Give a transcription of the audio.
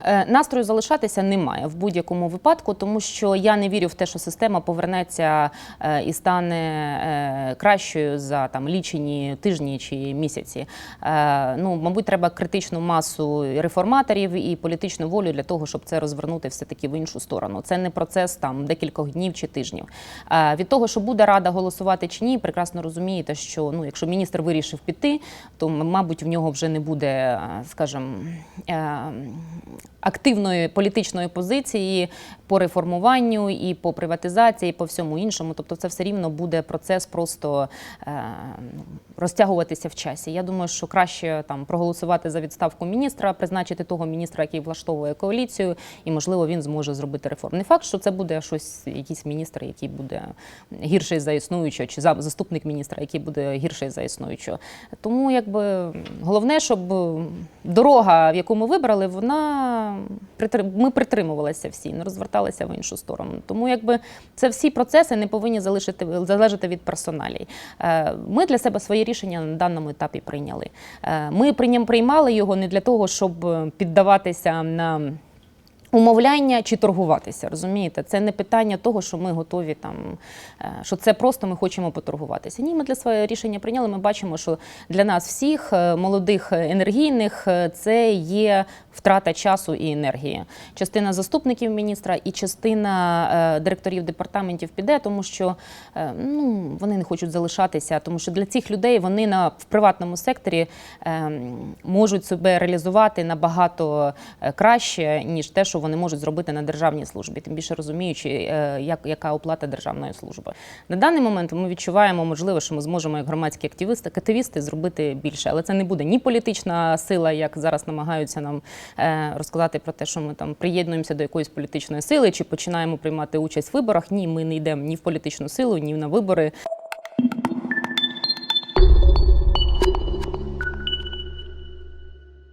Е, Настрою залишатися немає в будь-якому випадку, тому що я не вірю в те, що система повернеться е, і стане е, кращою за там лічені тижні чи місяці. Ну, мабуть, треба критичну масу реформаторів і політичну волю для того, щоб це розвернути все таки в іншу сторону. Це не процес там декількох днів чи тижнів. Від того, що буде рада голосувати чи ні, прекрасно розумієте, що ну, якщо міністр вирішив піти, то мабуть в нього вже не буде, скажімо, активної політичної позиції по реформуванню і по приватизації, і по всьому іншому. Тобто, це все рівно буде процес просто е, розтягуватися в часі. Я думаю, що краще там проголосувати за відставку міністра, призначити того міністра, який влаштовує коаліцію, і можливо він зможе зробити реформ. Не факт, що це буде щось, якийсь міністр, який буде гірший за існуючого, чи за- заступник міністра, який буде гірший за існуючого. Тому якби головне, щоб дорога, в яку ми вибрали, вона ми притримувалися всі, не розверталися в іншу сторону. Тому якби це всі процеси не повинні залишити залежати від персоналій. Е, Ми для себе свої рішення на даному етапі прийняли. Е, Ми приймали його не для того, щоб е, піддаватися на. Умовляння чи торгуватися, розумієте? Це не питання того, що ми готові там, що це просто ми хочемо поторгуватися. Ні, ми для своє рішення прийняли. Ми бачимо, що для нас всіх, молодих енергійних, це є втрата часу і енергії. Частина заступників міністра і частина е, директорів департаментів піде, тому що е, ну, вони не хочуть залишатися, тому що для цих людей вони на в приватному секторі е, можуть себе реалізувати набагато краще, ніж те, що вони можуть зробити на державній службі, тим більше розуміючи, як, яка оплата державної служби. На даний момент ми відчуваємо, можливо, що ми зможемо як громадські активісти, активісти зробити більше, але це не буде ні політична сила, як зараз намагаються нам розказати про те, що ми там приєднуємося до якоїсь політичної сили чи починаємо приймати участь в виборах. Ні, ми не йдемо ні в політичну силу, ні на вибори.